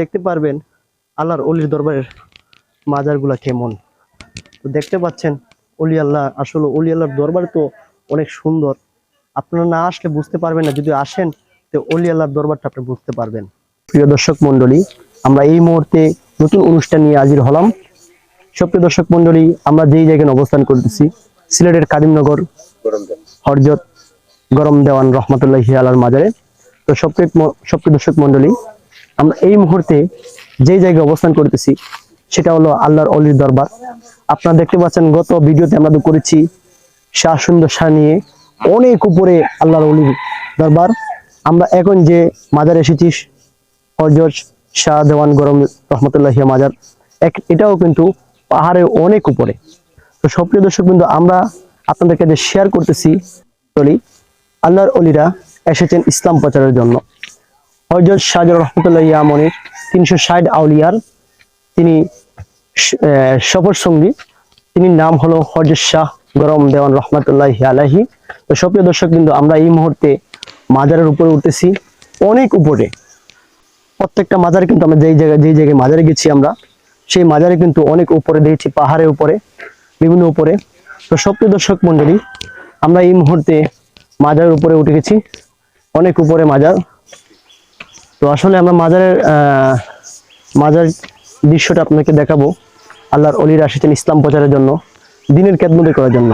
দেখতে পারবেন আল্লাহর অলির দরবারের মাজারগুলা কেমন। তো দেখতে পাচ্ছেন, অলি আল্লাহ, আসলে অলি আল্লাহর দরবার তো অনেক সুন্দর। আপনারা না আসলে বুঝতে পারবেন না, যদি আসেন, তো অলি আল্লাহর দরবারটা আপনি বুঝতে পারবেন। প্রিয় দর্শক মন্ডলী আমরা এই মুহূর্তে নতুন অনুষ্ঠান নিয়ে হাজির হলাম। সুপ্রিয় দর্শক মন্ডলী আমরা যেই জায়গায় অবস্থান করতেছি, সিলেটের কাদিমনগর, হরজত গরম দেওয়ান রহমতুল্লাহ আলার মাজারে। তো সপ্রিয় সপ্রিয় দর্শক মন্ডলী আমরা এই মুহূর্তে যে জায়গায় অবস্থান করতেছি, সেটা হলো আল্লাহর অলির দরবার। আপনারা দেখতে পাচ্ছেন, গত ভিডিওতে আমরা করেছি শাহ সুন্দর শাহ নিয়ে অনেক উপরে আল্লাহর অলির দরবার। আমরা এখন যে মাজার এসেছি, হজরত শাহ দেওয়ান গরম রহমতুল্লাহ মাজার, এক এটাও কিন্তু পাহাড়ের অনেক উপরে। তো সপ্রিয় দর্শক কিন্তু আমরা আপনাদেরকে যে শেয়ার করতেছি আল্লাহর অলিরা এসেছেন ইসলাম প্রচারের জন্য। হজরত শাহজাহ রহমতুল্লাহ ইয়ামনির তিনশো ষাট আউলিয়ার তিনি সফর সঙ্গী। তিনি নাম হলো হজরত শাহ গরম দেওয়ান রহমতুল্লাহ আলাহি তো সপ্রিয় দর্শক কিন্তু আমরা এই মুহূর্তে মাজারের উপরে উঠতেছি। অনেক উপরে। প্রত্যেকটা মাজারে কিন্তু আমরা যেই জায়গায় যেই জায়গায় মাজারে গেছি আমরা, সেই মাজারে কিন্তু অনেক উপরে দেখেছি, পাহাড়ের উপরে, বিভিন্ন উপরে। তো সপ্রিয় দর্শক মন্ডলী আমরা এই মুহূর্তে মাজারের উপরে উঠে গেছি। অনেক উপরে মাজার। তো আসলে আমরা মাজারের মাজার দৃশ্যটা আপনাকে দেখাবো আল্লাহর অলিরা এসেছেন ইসলাম প্রচারের জন্য, দিনের খেদমতি করার জন্য।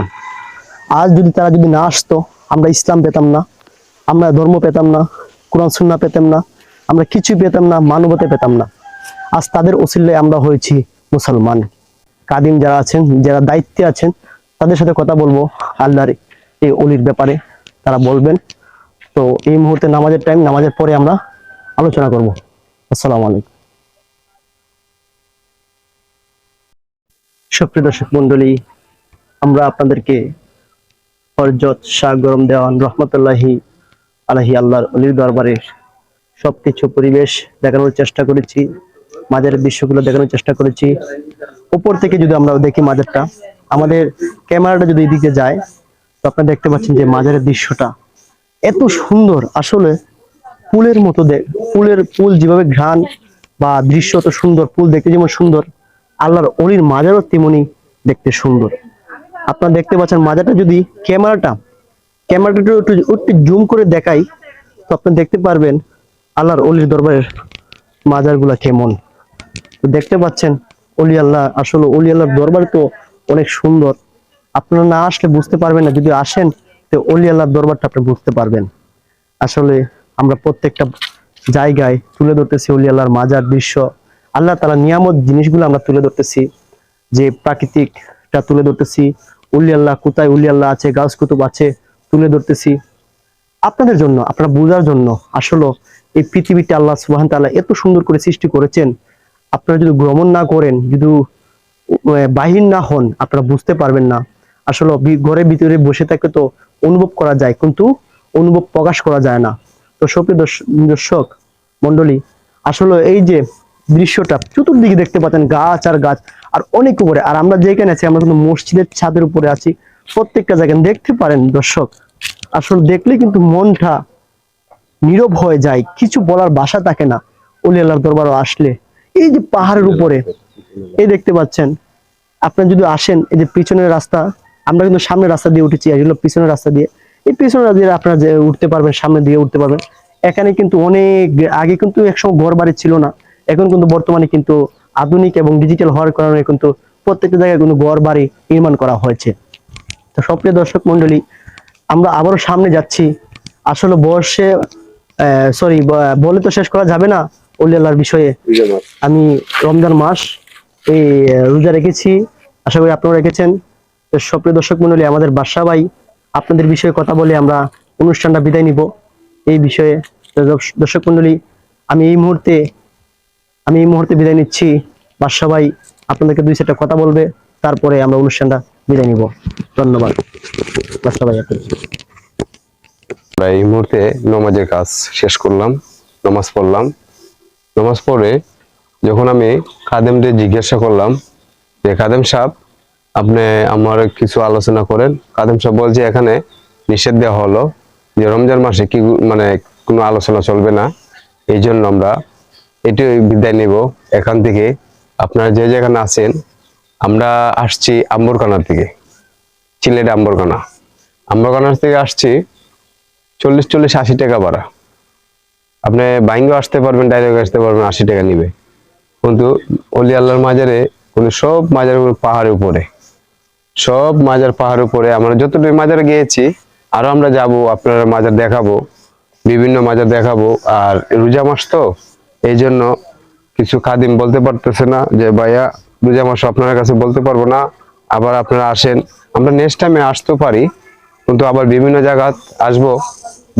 আজ যদি তারা যদি না আসতো, আমরা ইসলাম পেতাম না, আমরা ধর্ম পেতাম না, কোরআন সুন্না পেতাম না, আমরা কিছুই পেতাম না, মানবতা পেতাম না। আজ তাদের ওসিল্লায় আমরা হয়েছি মুসলমান। কাদিম যারা আছেন, যারা দায়িত্বে আছেন, তাদের সাথে কথা বলব আল্লাহর এই অলির ব্যাপারে। তারা বলবেন, তো এই মুহূর্তে নামাজের টাইম নামাজের পরে আমরা আলোচনা করব। আসসালামু আলাইকুম। সুপ্রিয় দর্শক মন্ডলী আমরা আপনাদেরকে হরজত শাহ গরম দেওয়ান রহমতুল্লাহি আলাহি আল্লাহর অলির দরবারের সবকিছু পরিবেশ দেখানোর চেষ্টা করেছি মাজারের দৃশ্যগুলো দেখানোর চেষ্টা করেছি। উপর থেকে যদি আমরা দেখি মাজারটা, আমাদের ক্যামেরাটা যদি এদিকে যায়, তো আপনারা দেখতে পাচ্ছেন যে মাজারের দৃশ্যটা এত সুন্দর। আসলে ফুলের মতো দেখ ফুলের ফুল যেভাবে ঘ্রাণ বা দৃশ্য এত সুন্দর, ফুল দেখতে যেমন সুন্দর, আল্লাহর অলির মাজারও তেমনি দেখতে সুন্দর। আপনারা দেখতে পাচ্ছেন মাজারটা যদি ক্যামেরাটা ক্যামেরাটা একটু একটু একটু জুম করে দেখাই, তো আপনি দেখতে পারবেন আল্লাহর অলির দরবারের মাজারগুলা কেমন। তো দেখতে পাচ্ছেন, অলি আল্লাহ, আসলে অলি আল্লাহর দরবার তো অনেক সুন্দর। আপনারা না আসলে বুঝতে পারবেন না, যদি আসেন, তো অলি আল্লাহর দরবারটা আপনি বুঝতে পারবেন। আসলে আমরা প্রত্যেকটা জায়গায় তুলে ধরতেছি অলি আল্লাহর মাজার দৃশ্য। আল্লাহ তালা নিয়ামত জিনিসগুলো আমরা তুলে ধরতেছি, যে প্রাকৃতিকটা তুলে ধরতেছি। উলি আল্লাহ কোথায় উলি আল্লাহ আছে, গাছ কুতুব আছে, তুলে ধরতেছি। আপনাদের জন্য, আপনারা বোঝার জন্য আসলে এই পৃথিবীটা আল্লাহ সুবাহ তাআলা এত সুন্দর করে সৃষ্টি করেছেন। আপনারা যদি ভ্রমণ না করেন, যদি বাহির না হন, আপনারা বুঝতে পারবেন না। আসলে ঘরের ভিতরে বসে থাকলে তো অনুভব করা যায়, কিন্তু অনুভব প্রকাশ করা যায় না। তো সপ্রিয় দর্শক মন্ডলী আসলে এই যে দৃশ্যটা চতুর্দিকে দেখতে পাচ্ছেন গাছ আর গাছ আর অনেক উপরে। আর আমরা যেখানে আছি, আমরা কিন্তু মসজিদের ছাদের উপরে আছি। প্রত্যেকটা জায়গায় দেখতে পারেন দর্শক, আসলে দেখলে কিন্তু মনটা নীরব হয়ে যায়, কিছু বলার বাসা থাকে না। অলি আল্লাহর দরবারও আসলে। এই যে পাহাড়ের উপরে, এই দেখতে পাচ্ছেন আপনি যদি আসেন, এই যে পিছনের রাস্তা, আমরা কিন্তু সামনের রাস্তা দিয়ে উঠেছি হলো পিছনের রাস্তা দিয়ে। এই রাস্তা দিয়ে আপনারা যে উঠতে পারবেন সামনে দিয়ে উঠতে পারবেন এখানে কিন্তু অনেক আগে কিন্তু একসময় ঘর বাড়ি ছিল না। এখন কিন্তু বর্তমানে কিন্তু আধুনিক এবং ডিজিটাল হওয়ার কারণে কিন্তু প্রত্যেকটা জায়গায় কিন্তু ঘর বাড়ি নির্মাণ করা হয়েছে। তো সপ্রিয় দর্শক মন্ডলী আমরা আবারও সামনে যাচ্ছি। আসলে বর্ষে সরি বলে তো শেষ করা যাবে না আল্লাহর বিষয়ে। আমি রমজান মাস এই রোজা রেখেছি। আশা করি আপনারা রেখেছেন। তো সপ্রিয় দর্শক মন্ডলী আমাদের বাসা ভাই আপনাদের বিষয়ে কথা বলে আমরা অনুষ্ঠানটা বিদায় নিব। এই বিষয়ে দর্শক মন্ডলী আমি এই মুহূর্তে, আমি এই মুহূর্তে বিদায় নিচ্ছি। বাসা ভাই আপনাদেরকে দুই সেটা কথা বলবে, তারপরে আমরা অনুষ্ঠানটা বিদায় নিব। ধন্যবাদ। বাসা ভাই আমরা এই মুহূর্তে নমাজের কাজ শেষ করলাম, নামাজ পড়লাম। নামাজ পড়ে যখন আমি খাদেমদের জিজ্ঞাসা করলাম যে, খাদেম সাহেব আপনি আমার কিছু আলোচনা করেন। খাদেম সাহেব বলছে, এখানে নিষেধ দেওয়া হলো যে রমজান মাসে কি মানে কোনো আলোচনা চলবে না। এই জন্য আমরা এটি বিদায় নেব। এখান থেকে আপনারা যে যেখানে আছেন, আমরা আসছি আম্বরকানা থেকে সিলেট আম্বরকানা আম্বরকানার থেকে আসছি চল্লিশ চল্লিশ, আশি টাকা ভাড়া। আপনি বাইঙ্গো আসতে পারবেন, ডাইরেক্ট আসতে পারবেন, আশি টাকা নিবে। কিন্তু অলি আল্লাহর মাজারে, কোনো সব মাজার পাহাড়ের উপরে। সব মাজার পাহাড় উপরে আমরা যতটুকু মাজারে গিয়েছি, আরও আমরা যাব, আপনারা মাজার দেখাবো, বিভিন্ন মাজার দেখাবো। আর রোজা মাস তো, এই জন্য কিছু খাদিম বলতে পারতেছে না যে, ভাইয়া, রোজা মাস আপনার কাছে বলতে পারব না, আবার আপনারা আসেন। আমরা নেক্সট টাইমে আসতেও পারি, কিন্তু আবার বিভিন্ন জায়গা আসব,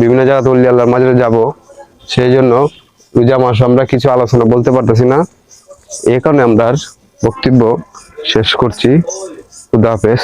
বিভিন্ন জায়গাতে উল্লি আল্লাহর মাজারে যাব। সেই জন্য রোজা মাস আমরা কিছু আলোচনা বলতে পারতেছি না। এই কারণে আমরা বক্তব্য শেষ করছি। খুদা হাফেজ